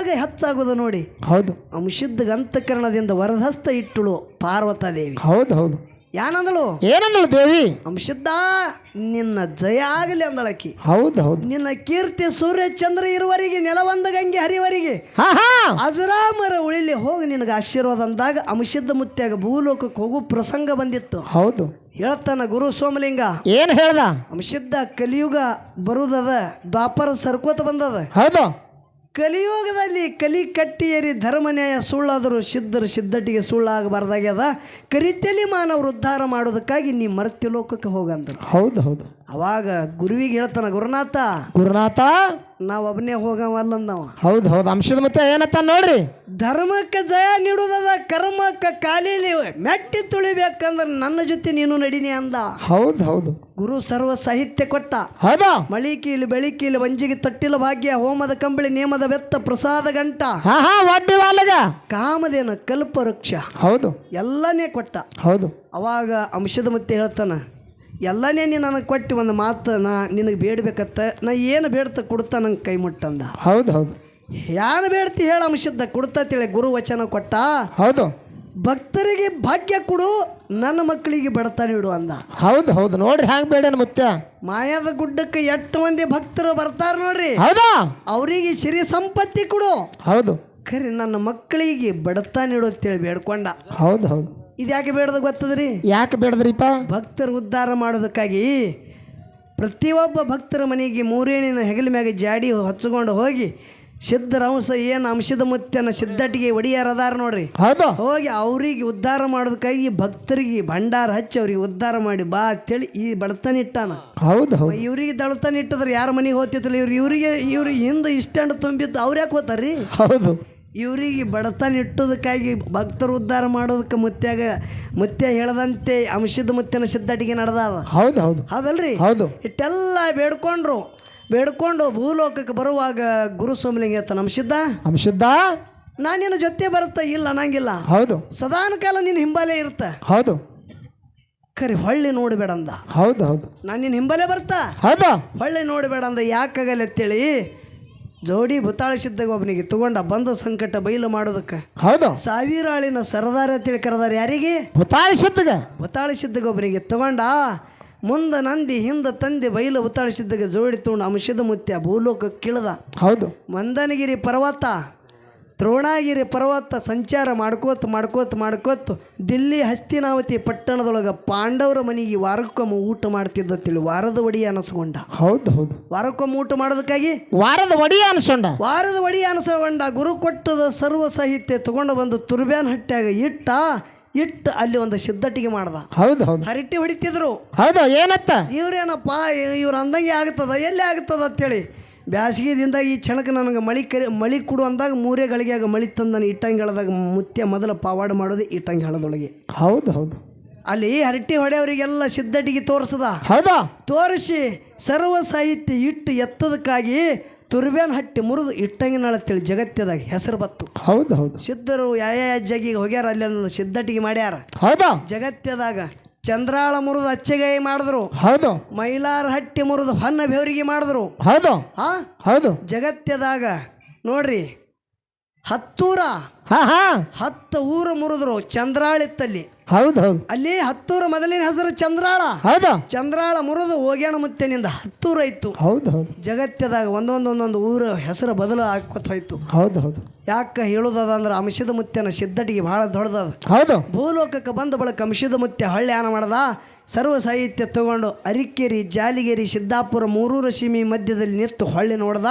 ಯಾವಾಗ ಹೆಚ್ಚಾಗೋದು ನೋಡಿ. ಹೌದು. ಅಂಶಿದ್ದ ಗಂತಕರಣದಿಂದ ವರದಸ್ತ ಇಟ್ಟಳು ಪಾರ್ವತಾದೇವಿ. ಹೌದು ಹೌದು. ಯಾನಂದಳು? ಏನಂದಳು ದೇವಿ? ಅಂಶುದ್ಧ ನಿನ್ನ ಜಯ ಆಗಲಿ ಅಂದಳಕಿ. ಹೌದು ಹೌದು. ನಿನ್ನ ಕೀರ್ತಿ ಸೂರ್ಯ ಚಂದ್ರ ಇರುವರಿಗೆ ನೆಲವಂದ ಗಂಗೆ ಹರಿವರಿಗೆ. ಅಜರಾಮರ ಉಳಿಲಿ ಹೋಗಿ ನಿನಗೆ ಆಶೀರ್ವಾದ ಅಂದಾಗ ಅಂಶಿದ್ದ ಮುತ್ಯಾಗ ಭೂಲೋಕಕ್ಕೆ ಹೋಗು ಪ್ರಸಂಗ ಬಂದಿತ್ತು. ಹೌದು. ಹೇಳ್ತಾನ ಗುರು ಸೋಮಲಿಂಗ. ಏನು ಹೇಳ್ದ? ಅಂಶಿದ್ದ ಕಲಿಯುಗ ಬರುದದ ದ್ವಾಪರ ಸರ್ಕೋತ ಬಂದದ. ಹೌದು. ಕಲಿಯುಗದಲ್ಲಿ ಕಲಿ ಕಟ್ಟಿಯರಿ ಧರ್ಮನ್ಯಾಯ ಸುಳ್ಳಾದರೂ ಸಿದ್ಧರು ಸಿದ್ಧಟಿಗೆ ಸುಳ್ಳಾಗಬಾರ್ದಾಗ್ಯದ. ಕರಿತಲಿ ಮಾನವರು ಉದ್ಧಾರ ಮಾಡೋದಕ್ಕಾಗಿ ನೀ ಮರ್ತ್ಯ ಲೋಕಕ್ಕೆ ಹೋಗಂದ್ರು. ಹೌದು ಹೌದು. ಅವಾಗ ಗುರುವಿಗೆ ಹೇಳ್ತಾನ ಗುರುನಾಥ ಗುರುನಾಥ? ನಾವು ಒಬ್ಬನೇ ಹೋಗವಲ್ಲಂದವ ಹೌದು ಹೌದು ಅಂಶದ ಮತ್ತೆ ಏನತ್ತ ನೋಡ್ರಿ? ಧರ್ಮಕ್ಕೆ ಜಯ ನೀಡುವುದದ ಕರ್ಮಕ್ಕೆ ಕಾಲಿಲಿ ಮೆಟ್ಟಿ ತುಳಿಬೇಕಂದ್ರೆ ನನ್ನ ಜೊತೆ ನೀನು ನಡೀನಿ ಅಂದ. ಹೌದು ಹೌದು. ಗುರು ಸರ್ವ ಸಾಹಿತ್ಯ ಕೊಟ್ಟ. ಹೌದ? ಮಳಿಕೀಲಿ ಬೆಳಿಕೀಲಿ ವಂಜಿಗೆ ತಟ್ಟಿಲ ಭಾಗ್ಯ ಹೋಮದ ಕಂಬಳಿ ನೇಮದ ಬೆತ್ತ ಪ್ರಸಾದ ಗಂಟ. ಕಾಮದೇನ ಕಲ್ಪ ವೃಕ್ಷ. ಹೌದು. ಎಲ್ಲನೇ ಕೊಟ್ಟ. ಹೌದು. ಅವಾಗ ಅಂಶದ ಮತ್ತೆ ಹೇಳ್ತಾನ ಎಲ್ಲನೇ ನೀನು ನನಗೆ ಕೊಟ್ಟು ಒಂದು ಮಾತು ನಾ ನಿನಗೆ ಬೇಡಬೇಕತ್ತ ನಾ ಏನು ಬೇಡ್ತ ಕೊಡ್ತಾ ನಂಗೆ ಕೈ ಮುಟ್ಟಂದ. ಹೌದು ಹೌದು. ಯಾರು ಬೇಡ್ತಿ ಹೇಳ ಅಂಶದ್ದ ಕೊಡ್ತಾ ತಿಳಿ ಗುರು ವಚನ ಕೊಟ್ಟ? ಹೌದು. ಭಕ್ತರಿಗೆ ಭಾಗ್ಯ ಕೊಡು ನನ್ನ ಮಕ್ಕಳಿಗೆ ಬಡತನ ಇಡು ಅಂದ. ಹೌದು ಹೌದು. ನೋಡ್ರಿ ಹ್ಯಾಂಗ ಬೇಡ ಮುತ್ಯ. ಮಾಯಾದ ಗುಡ್ಡಕ್ಕೆ ಎಷ್ಟು ಮಂದಿ ಭಕ್ತರು ಬರ್ತಾರ ನೋಡ್ರಿ. ಹೌದಾ? ಅವರಿಗೆ ಸಿರಿ ಸಂಪತ್ತಿ ಕೊಡು. ಹೌದು. ಖರೆ ನನ್ನ ಮಕ್ಕಳಿಗೆ ಬಡತನ ಇಡು ಅಂತೇಳಿ ಬೇಡ್ಕೊಂಡ. ಹೌದು ಹೌದು. ಇದು ಯಾಕೆ ಬೇಡದ ಗೊತ್ತದ್ರಿ ಯಾಕೆ ಬೇಡದ್ರಿಪ್ಪ? ಭಕ್ತರು ಉದ್ಧಾರ ಮಾಡೋದಕ್ಕಾಗಿ ಪ್ರತಿಯೊಬ್ಬ ಭಕ್ತರ ಮನೆಗೆ ಮೂರೇಣಿನ ಹೆಗಲ ಮ್ಯಾಗ ಜಾಡಿ ಹಚ್ಕೊಂಡು ಹೋಗಿ ಸಿದ್ಧರ ಅಂಶ ಏನು ಅಂಶದ ಮುತ್ಯನ ಸಿದ್ಧಟಿಗೆ ಒಡಿಯಾರದಾರ ನೋಡ್ರಿ. ಹೌದು. ಹೋಗಿ ಅವ್ರಿಗೆ ಉದ್ಧಾರ ಮಾಡೋದಕ್ಕಾಗಿ ಭಕ್ತರಿಗೆ ಭಂಡಾರ ಹಚ್ಚಿ ಅವ್ರಿಗೆ ಉದ್ಧಾರ ಮಾಡಿ ಬಾ ಅಂತೇಳಿ ಈ ಬಡತನ ಇಟ್ಟಾನ. ಹೌದು ಹೌದು. ಇವ್ರಿಗೆ ದಳತನ ಇಟ್ಟದ್ರೆ ಯಾರ ಮನೆಗೆ ಹೋಗ್ತಿತ್ತಲ್ಲ ಇವ್ರು ಇವರಿಗೆ ಇವ್ರಿಗೆ ಹಿಂದೆ ಇಷ್ಟಂಡ್ ತುಂಬಿದ್ದು ಅವ್ರು ಯಾಕೆ ಹೋತಾರ್ರಿ ಹೌದು. ಇವರಿಗೆ ಬಡತನ ಇಟ್ಟೋದಕ್ಕಾಗಿ ಭಕ್ತರು ಉದ್ಧಾರ ಮಾಡೋದಕ್ಕೆ ಮುತ್ಯಾಗ ಮುತ್ಯ ಹೇಳದಂತೆ ಅಂಶದ ಮುತ್ಯನ ಸಿದ್ಧಾಟಿಗೆ ನಡೆದಾದ. ಹೌದು ಹೌದು. ಹೌದಲ್ರಿ? ಹೌದು. ಇಟ್ಟೆಲ್ಲ ಬೇಡ್ಕೊಂಡ್ರು. ಬೇಡ್ಕೊಂಡು ಭೂಲೋಕಕ್ಕೆ ಬರುವಾಗ ಗುರು ಸೋಮಲಿಂಗ ಹೇಳ್ತಾನೆ ಅಂಶಿದ್ದ ಅಂಶದ್ದ ನಾನು ನಿನ್ನ ಜೊತೆ ಬರುತ್ತ? ಇಲ್ಲ ಅನ್ನಂಗಿಲ್ಲ. ಹೌದು. ಸದಾನ ಕಾಲ ನಿನ್ನ ಹಿಂಬಾಲೆ ಇರುತ್ತ? ಹೌದು. ಕರಿ ಹೊಳ್ಳಿ ನೋಡಬೇಡ ಅಂದ ಹೌದು ಹೌದು. ನಾನು ನಿನ್ನ ಹಿಂಬಾಲೆ ಬರ್ತಾ? ಹೌದು. ಹೊಳ್ಳಿ ನೋಡಬೇಡ ಅಂದ ಯಾಕಾಗಲ್ಲ ಅಂತೇಳಿ ಜೋಡಿ ಭೂತಾಳಿಸಿದ್ದಾಗ ಒಬ್ಬನಿಗೆ ತಗೊಂಡ ಬಂದ ಸಂಕಟ ಬಯಲು ಮಾಡೋದಕ್ಕೆ. ಹೌದು. ಸಾವಿರಾಳಿನ ಸರದಾರ ಅಂತೇಳಿ ಕರೆದಾರ ಯಾರಿಗೆ? ಹುತಾಳಿಸಿದ್ದಗ ಭೂತಾಳಿಸಿದ್ದಾಗ ಒಬ್ಬನಿಗೆ ತಗೊಂಡ ಮುಂದೆ ನಂದಿ ಹಿಂದೆ ತಂದೆ ಬೈಲು ಉತ್ತಾಳಿಸಿದ್ದಾಗ ಜೋಡಿ ತಗೊಂಡು ಅಂಶದ ಮುತ್ಯ ಭೂಲೋಕ ಕಿಳದ ಹೌದು. ಮಂದನಗಿರಿ ಪರ್ವತ ದ್ರೋಣಾಗಿರಿ ಪರ್ವತ ಸಂಚಾರ ಮಾಡ್ಕೋತ ಮಾಡ್ಕೋತ ಮಾಡ್ಕೋತ್ ದಿಲ್ಲಿ ಹಸ್ತಿನಾವತಿ ಪಟ್ಟಣದೊಳಗೆ ಪಾಂಡವರ ಮನೆಗೆ ವಾರಕ್ಕೊಮ್ಮೆ ಊಟ ಮಾಡ್ತಿದ್ದ ತಿಳಿ ವಾರದ ಒಡಿ ಅನಸ್ಕೊಂಡ. ಹೌದು ಹೌದು. ವಾರಕ್ಕೊಮ್ಮೆ ಊಟ ಮಾಡೋದಕ್ಕಾಗಿ? ವಾರದ ಒಡಿಯ ಅನಿಸ್ಕೊಂಡ. ವಾರದ ಒಡಿ ಅನಸಗೊಂಡ ಗುರು ಕೊಟ್ಟದ ಸರ್ವ ಸಾಹಿತ್ಯ ತಗೊಂಡು ಬಂದು ತುರ್ಬ್ಯಾನ್ ಹಟ್ಟ್ಯಾಗ ಇಟ್ಟ ಇಟ್ಟು ಅಲ್ಲಿ ಒಂದು ಸಿದ್ಧಟಿಗೆ ಮಾಡ್ದ. ಹೌದು ಹೌದು. ಹರಟಿ ಹೊಡಿತಿದ್ರು. ಹೌದು ಏನತ್ತ? ಇವ್ರೇನಪ್ಪ ಇವ್ರು ಅಂದಂಗೆ ಆಗ್ತದ ಎಲ್ಲಿ ಆಗ್ತದ ಅಂತೇಳಿ. ಬ್ಯಾಸಿಗೆದಿಂದ ಈ ಕ್ಷಣಕ್ಕೆ ನನಗೆ ಮಳಿ ಕರಿ ಮಳಿ ಕೊಡು ಅಂದಾಗ ಮೂರೇ ಗಳಿಗೆಯಾಗ ಮಳಿ ತಂದು ನಾನು ಇಟ್ಟಂಗೆ ಹೇಳದಾಗ ಮುತ್ಯ ಮೊದಲ ಪಾವಾಡ ಮಾಡೋದು ಇಟ್ಟಂಗೆ ಹೇಳೋದೊಳಗೆ. ಹೌದು ಹೌದು. ಅಲ್ಲಿ ಹರಟಿ ಹೊಡೆಯವರಿಗೆಲ್ಲ ಸಿದ್ಧಟಿಗೆ ತೋರಿಸದ. ಹೌದಾ? ತೋರಿಸಿ ಸರ್ವ ಸಾಹಿತ್ಯ ಇಟ್ಟು ಎತ್ತದಕ್ಕಾಗಿ ತುರ್ಬೇನ್ ಹಟ್ಟಿ ಮುರಿದು ಇಟ್ಟಂಗಿನಾಳ ಅಂತೇಳಿ ಜಗತ್ತದಾಗ ಹೆಸರು ಬತ್ತು. ಹೌದು ಹೌದು. ಸಿದ್ಧರು ಯಾವ ಜಗಿಗೆ ಹೋಗ್ಯಾರ ಅಲ್ಲಿ ಸಿದ್ಧಟಿಗೆ ಮಾಡ್ಯಾರ. ಹೌದಾ? ಜಗತ್ಯದಾಗ ಚಂದ್ರಾಳ ಮುರಿದು ಅಚ್ಚೆಗಾಯಿ ಮಾಡಿದ್ರು. ಹೌದು. ಮೈಲಾರ ಹಟ್ಟಿ ಮುರಿದು ಹೊನ್ನ ಬೆವರಿಗೆ ಮಾಡಿದ್ರು. ಹೌದು. ಹಾ ಹೌದು. ಜಗತ್ತದಾಗ ನೋಡ್ರಿ ಹತ್ತೂರ ಹಾ ಹಾ. ಹತ್ತು ಊರು ಮುರಿದ್ರು ಚಂದ್ರಾಳಿತ್ತಲ್ಲಿ. ಹೌದು. ಹೌದು ಅಲ್ಲಿ ಹತ್ತೂರು ಮೊದಲಿನ ಹೆಸರು ಚಂದ್ರಾಳ. ಹೌದು. ಚಂದ್ರಾಳ ಮುರಿದು ಹೋಗ್ಯಾಣ ಮುತ್ತೇನಿಂದ ಹತ್ತೂರ ಇತ್ತು ಹೌದು. ಹೌದು ಜಗತ್ತದಾಗ ಒಂದೊಂದು ಒಂದೊಂದು ಊರ ಹೆಸರು ಬದಲು ಹಾಕೋತ ಹೋಯ್ತು. ಹೌದು ಹೌದು. ಯಾಕೆ ಹೇಳೋದದ ಅಂದ್ರೆ ಅಂಶದ ಮುತ್ಯನ ಸಿದ್ಧಟಿಗೆ ಬಹಳ ದೊಡ್ಡದ ಹೌದು. ಭೂಲೋಕಕ್ಕೆ ಬಂದ ಬಳಿಕ ಅಂಶದ ಮುತ್ತೆ ಹಳ್ಳಿ ಆನ ಮಾಡ್ದ? ಸರ್ವ ಸಾಹಿತ್ಯ ತಗೊಂಡು ಅರಿಕೆರಿ ಜಾಲಿಗೇರಿ ಸಿದ್ದಾಪುರ ಮೂರೂರ ಸೀಮೆ ಮಧ್ಯದಲ್ಲಿ ನಿಂತು ಹೊಳ್ಳಿ ನೋಡ್ದ.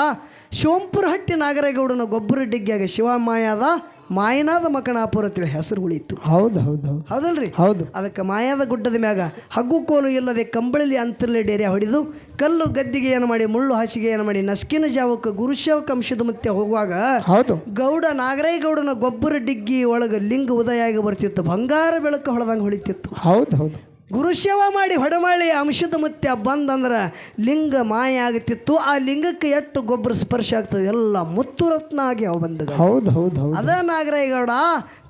ಶಿವಂಪುರ ಹಟ್ಟಿ ನಾಗರೇಗೌಡನ ಗೊಬ್ಬರ ಡಿಗ್ಗಿಯಾಗ ಶಿವಮಾಯಾದ ಮಾಯನಾದ ಮಕಣಾಪುರ ಅಂತೇಳಿ ಹೆಸರು ಉಳಿತು ಹೌದು ಹೌದು ಹೌದು. ಹೌದಲ್ರಿ? ಹೌದು. ಅದಕ್ಕೆ ಮಾಯಾದ ಗುಡ್ಡದ ಮ್ಯಾಗ ಹಗ್ಗು ಕೋಲು ಇಲ್ಲದೆ ಕಂಬಳಿಲಿ ಅಂತರ್ಲೆ ಡೇರೆ ಹೊಡೆದು ಕಲ್ಲು ಗದ್ದಿಗೆ ಏನು ಮಾಡಿ ಮುಳ್ಳು ಹಾಸಿಗೆ ಏನು ಮಾಡಿ ನಸ್ಕಿನ ಜಾವಕ್ಕೆ ಗುರುಶೇವಕ ಕಂಶದ ಮತ್ತೆ ಹೋಗುವಾಗ ಹೌದು. ಗೌಡ ನಾಗರೇಗೌಡನ ಗೊಬ್ಬರ ಡಿಗ್ಗಿ ಒಳಗೆ ಲಿಂಗ ಉದಯ ಆಗಿ ಬರ್ತಿತ್ತು. ಬಂಗಾರ ಬೆಳಕು ಹೊಳದಂಗೆ ಹೊಳಿತಿತ್ತು. ಹೌದು ಹೌದು. ಗುರುಶೇವ ಮಾಡಿ ಹೊಡಮಾಳಿ ಅಂಶದ ಮತ್ತೆ ಬಂದಂದ್ರೆ ಲಿಂಗ ಮಾಯ ಆಗುತ್ತಿತ್ತು ಆ ಲಿಂಗಕ್ಕೆ ಎಷ್ಟು ಗೊಬ್ಬರ ಸ್ಪರ್ಶ ಆಗ್ತದೆ? ಎಲ್ಲ ಮುತ್ತು ರತ್ನ ಆಗಿ ಅವು ಬಂದ ಹೌದು ಹೌದು ಹೌದು. ಅದ ನಾಗರೇಗೌಡ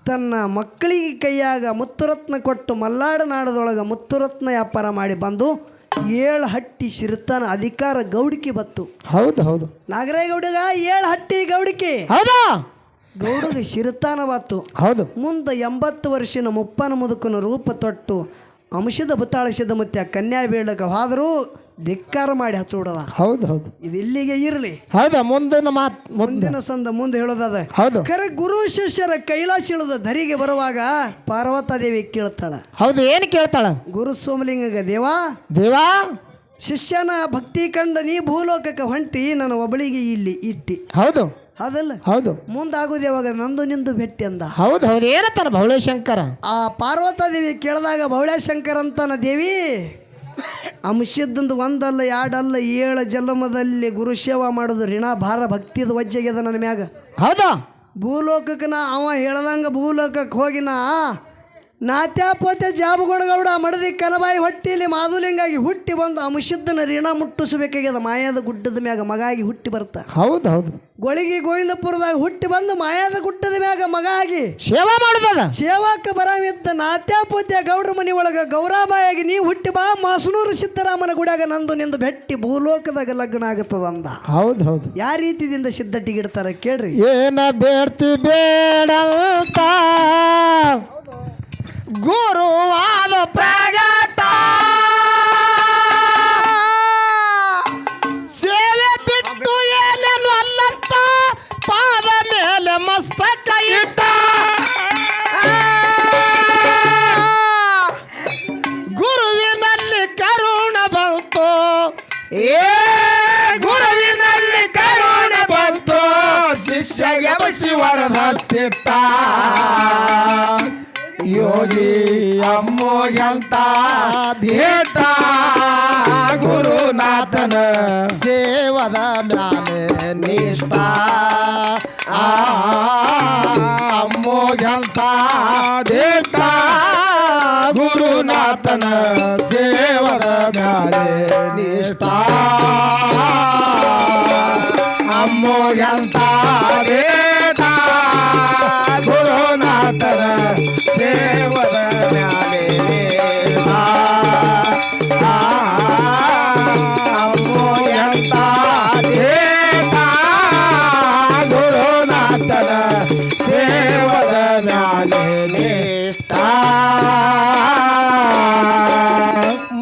ತನ್ನ ಮಕ್ಕಳಿಗೆ ಕೈಯಾಗ ಮುತ್ತುರತ್ನ ಕೊಟ್ಟು ಮಲ್ಲಾಡು ನಾಡದೊಳಗೆ ಮುತ್ತುರತ್ನ ವ್ಯಾಪಾರ ಮಾಡಿ ಬಂದು ಏಳು ಹಟ್ಟಿ ಶಿರತನ ಅಧಿಕಾರ ಗೌಡಿಕೆ ಬತ್ತು. ಹೌದು ಹೌದು. ನಾಗರೇಗೌಡಗ ಏಳು ಹಟ್ಟಿ ಗೌಡಿಕೆ. ಹೌದಾ? ಗೌಡಗೆ ಶಿರತಾನ ಬಾತು ಹೌದು. ಮುಂದೆ ಎಂಬತ್ತು ವರ್ಷಿನ ಮುಪ್ಪನ ಮುದುಕನ ರೂಪ ತೊಟ್ಟು ಅಂಶದ ಬುತ್ತಾಳಿಸಿದ ಮತ್ತೆ ಕನ್ಯಾ ಬೀಳಕ ಹೋದರೂ ಧಿಕ್ಕಾರ ಮಾಡಿ ಹಚ್ಚೋಡದ ಹೌದು ಹೌದು. ಇದು ಇಲ್ಲಿಗೆ ಇರಲಿ. ಹೌದಾ ಮುಂದಿನ ಮಾತು ಮುಂದೆ ಮುಂದಿನ ಸಂದ ಮುಂದೆ ಹೇಳೋದದ. ಹೌದು. ಖರೆ ಗುರು ಶಿಷ್ಯರ ಕೈಲಾಸ ಇಳಿದ ಧರಿಗೆ ಬರುವಾಗ ಪಾರ್ವತಾದೇವಿ ಕೇಳ್ತಾಳ. ಹೌದು ಏನು ಕೇಳ್ತಾಳ? ಗುರು ಸೋಮಲಿಂಗ ದೇವಾ ದೇವಾ? ಶಿಷ್ಯನ ಭಕ್ತಿ ಕಂಡ ನೀ ಭೂಲೋಕಕ್ಕೆ ಹೊಂಟಿ ನನ್ನ ಒಬಳಿಗೆ ಇಲ್ಲಿ ಇಟ್ಟಿ. ಹೌದು. ಅದಲ್ಲ ಹೌದು. ಮುಂದಾಗುದು ಯಾವಾಗ? ನಂದು ನಿಂದು ಭೇಟಿ ಅಂದ. ಹೌದು ಹೌದು. ಏನತ್ತಾನ ಶಂಕರ ಆ ಪಾರ್ವತಾದೇವಿ ಕೇಳಿದಾಗ ಶಂಕರ ಅಂತಾನ ದೇವಿ? ಅಂಶದ್ದಂದು ಒಂದಲ್ಲ ಎರಡಲ್ಲ ಏಳು ಜನ್ಮದಲ್ಲಿ ಗುರು ಸೇವಾ ಮಾಡೋದು ಋಣ ಭಾರ ಭಕ್ತಿದ ವಜ್ಜೆಗೆದ ನನ್ನ ಮ್ಯಾಗ. ಹೌದಾ? ಭೂಲೋಕಕ್ಕೆ ನಾ ಅವ ಹೇಳ್ದಂಗ ಭೂಲೋಕಕ್ಕೆ ಹೋಗಿನ ನಾ ನಾತ್ಯಾಪೋತ್ಯ ಗೌಡ ಮಡದಿ ಕಲಬಾಯಿ ಹೊಟ್ಟಿಲಿ ಮಾದುಲಿಂಗಾಗಿ ಹುಟ್ಟಿ ಬಂದು ಅಂಶದ್ದನ ಋಣ ಮುಟ್ಟಿಸಬೇಕಾಗ್ಯದ ಮಾಯಾದ ಗುಡ್ಡದ ಮ್ಯಾಗ ಮಗಾಗಿ ಹುಟ್ಟಿ ಬರ್ತ. ಹೌದು ಹೌದು. ಗೊಳಗಿ ಗೋವಿಂದಪುರದಾಗ ಹುಟ್ಟಿ ಬಂದು ಮಾಯಾದ ಗುಡ್ಡದ ಮ್ಯಾಗ ಮಗ ಆಗಿ ಸೇವಾ ಮಾಡುದದ? ಸೇವಾಕ ಬರಾಮಿದ್ದ ನಾತ್ಯಾಪೋತ್ಯ ಗೌಡ್ರ ಮನಿ ಒಳಗ ಗೌರಾಬಾಯಾಗಿ ನೀ ಹುಟ್ಟಿ ಬಾ ಮಾಸನೂರು ಸಿದ್ದರಾಮನ ಗುಡ್ಯಾಗ ನಂದು ನಿಂದು ಬೆಟ್ಟಿ ಭೂಲೋಕದಾಗ ಲಗ್ನ ಆಗತ್ತದ ಅಂದ ಹೌದು ಹೌದು. ಯಾವ ರೀತಿದಿಂದ ಸಿದ್ಧಟಿಗಿಡ್ತಾರ ಕೇಳ್ರಿ. ಏನ ಬೇಡ್ತಿ ಬೇಡಂತ? ಗುರುವಾದ ಪ್ರಗಟ. ಸೇವೆ ಬಿಟ್ಟು ಏನೇನು ಅಲ್ಲಂತ ಪಾದ ಮೇಲೆ ಮಸ್ತಕ ಇಟ್ಟ. ಗುರುವಿನಲ್ಲಿ ಕರುಣ ಬಂತು. ಏ, ಗುರುವಿನಲ್ಲಿ ಕರುಣ ಬಂತು. ಶಿಷ್ಯಗೆ ಶಿವರದಸ್ತಿಟ್ಟ ಯೋಗಿ ಅಮ್ಮೋಗಂತ ಧೇಟ ಗುರುನಾಥನ ಸೇವದ ಮ್ಯಾಲೆ ನಿಷ್ಠ ಆ ಅಮ್ಮೋಗಂತ ಧೇಟ ಗುರುನಾಥನ ಸೇವದ ಮ್ಯಾಲೆ ನಿಷ್ಠ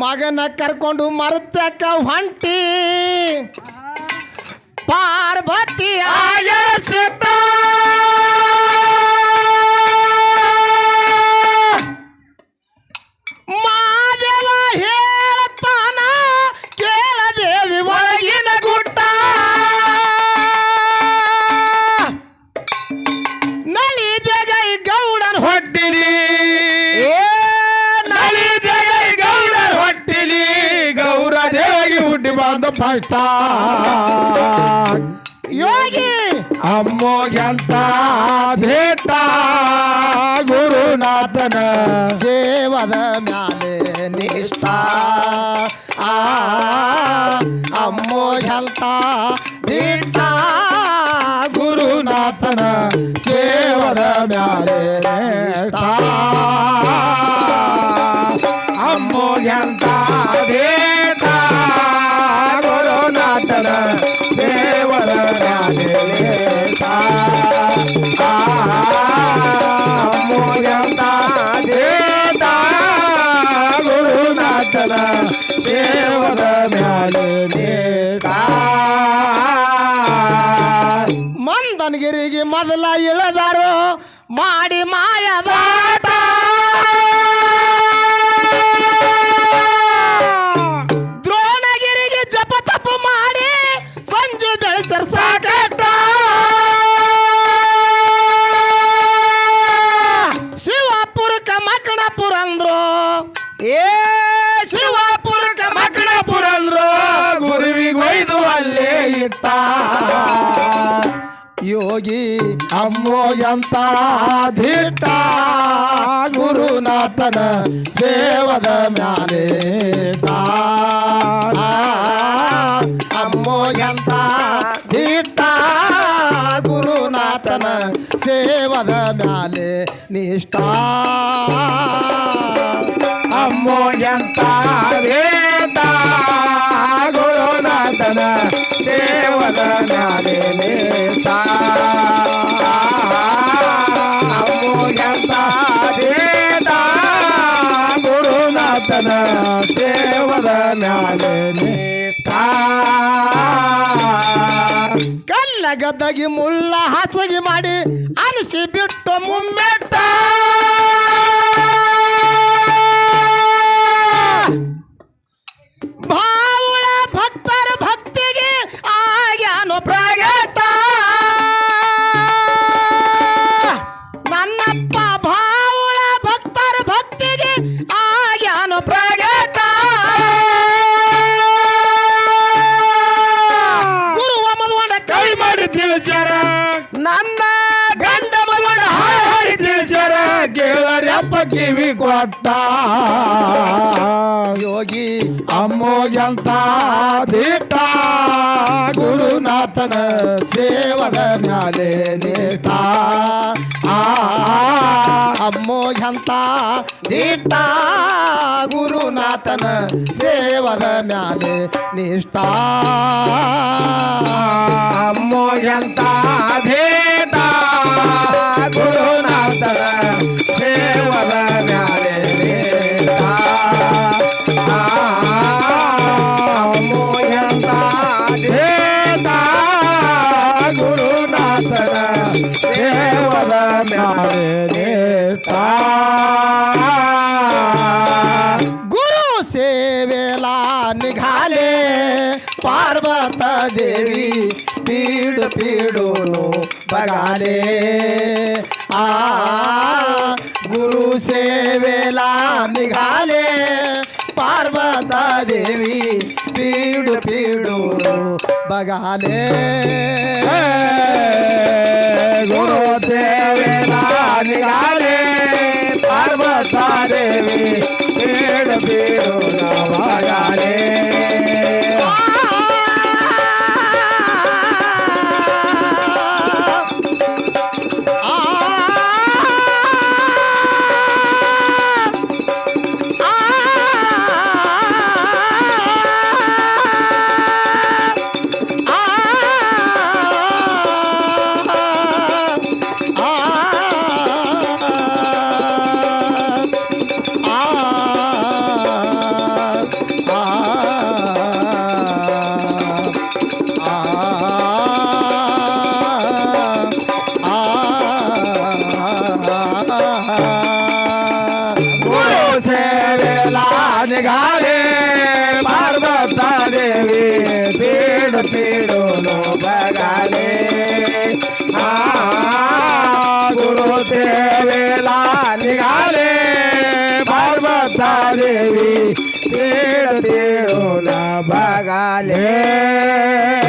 ಮಗನ ಕರ್ಕೊಂಡು ಮರ್ತಕ್ಕ ಹೊಂಟಿ ಪಾರ್ವತಿ ಆಯರ ಹುಟ್ಟಿ ಯೋಗಿ, ಅಮ್ಮೋ ಯೋಗಿ ಅಮ್ಮೋಗ್ಯಂತ ಧೇಟ ಗುರುನಾಥನ ಸೇವದ ಮ್ಯಾಲೆ ನಿಷ್ಠ. ಆ ಅಮ್ಮೋಗ್ಯಂತ ಭೇಟ. ಗುರುನಾಥನ ಸೇವದ ಮ್ಯಾಲೆ ನಿಷ್ಠ. ಸೇವದ ಮ್ಯಾಲೆ ಮಂದನಗಿರಿಗೆ ಮೊದಲ ಇಳದಾರು ಇಟ್ಟ ಯೋಗಿ ಅಮ್ಮೋ ಎಂತ? ಧಿಟ್ಟ ಗುರುನಾಥನ ಸೇವದ ಮ್ಯಾಲೆ ಇಟ್ಟ. ಅಮ್ಮೋ ಎಂತ? ಧಿಟ್ಟ ಗುರುನಾಥನ ಸೇವದ ಮ್ಯಾಲೆ ನಿಷ್ಠಾ. ಅಮ್ಮೋ ಎಂತ? ಗದ್ದಗಿ ಮುಳ್ಳ ಹಾಸಗಿ ಮಾಡಿ ಅನಿಸಿ ಬಿಟ್ಟು ಮುಮ್ಮೆಟ್ಟ. ನನ್ನಪ್ಪ ಭಾವುಳ ಭಕ್ತರ ಭಕ್ತಿಗೆ ಆಗ್ಯಾನು ಪ್ರಗಟ. ಗುರುವ ಮದುವಣ ಕೈ ಮಾಡಿ ತಿಳಿಸ್ಯಾರ. ನನ್ನ ಗಂಡ ಮದುವಣ ಹಾಡಿ ಹಾಡಿ ತಿಳಿಸ್ಯಾರ. ಕೇಳರ್ಯಪ್ಪ ಕಿವಿ ಕೊಟ್ಟ. ಯೋಗಿ ಅಮ್ಮೋಗೆಂತ ದಿಟ್ಟ. ಗುರುನಾಥನ ಸೇವದ ಮ್ಯಾಲೆ ನಿಷ್ಠ ಆ ಅಮ್ಮೋ ಎಂತ ದಿಟ್ಟ ಗುರುನಾಥನ ಸೇವದ ಮ್ಯಾಲೆ ನಿಷ್ಠ ಅಮ್ಮೋಗೆಂತ ಧೇಟ ಗುರುನಾಥನ ಸೇವದ वाले। आ, गुरु से वेला निघाले। पार्वता देवी पीड़ पीड़ो बगाले गुरु से वेला निघाले। पार्वता देवी पीड़ पीड़ो बगाले ಬೇಡ ಬೇಡು ಬಗಾಲೆ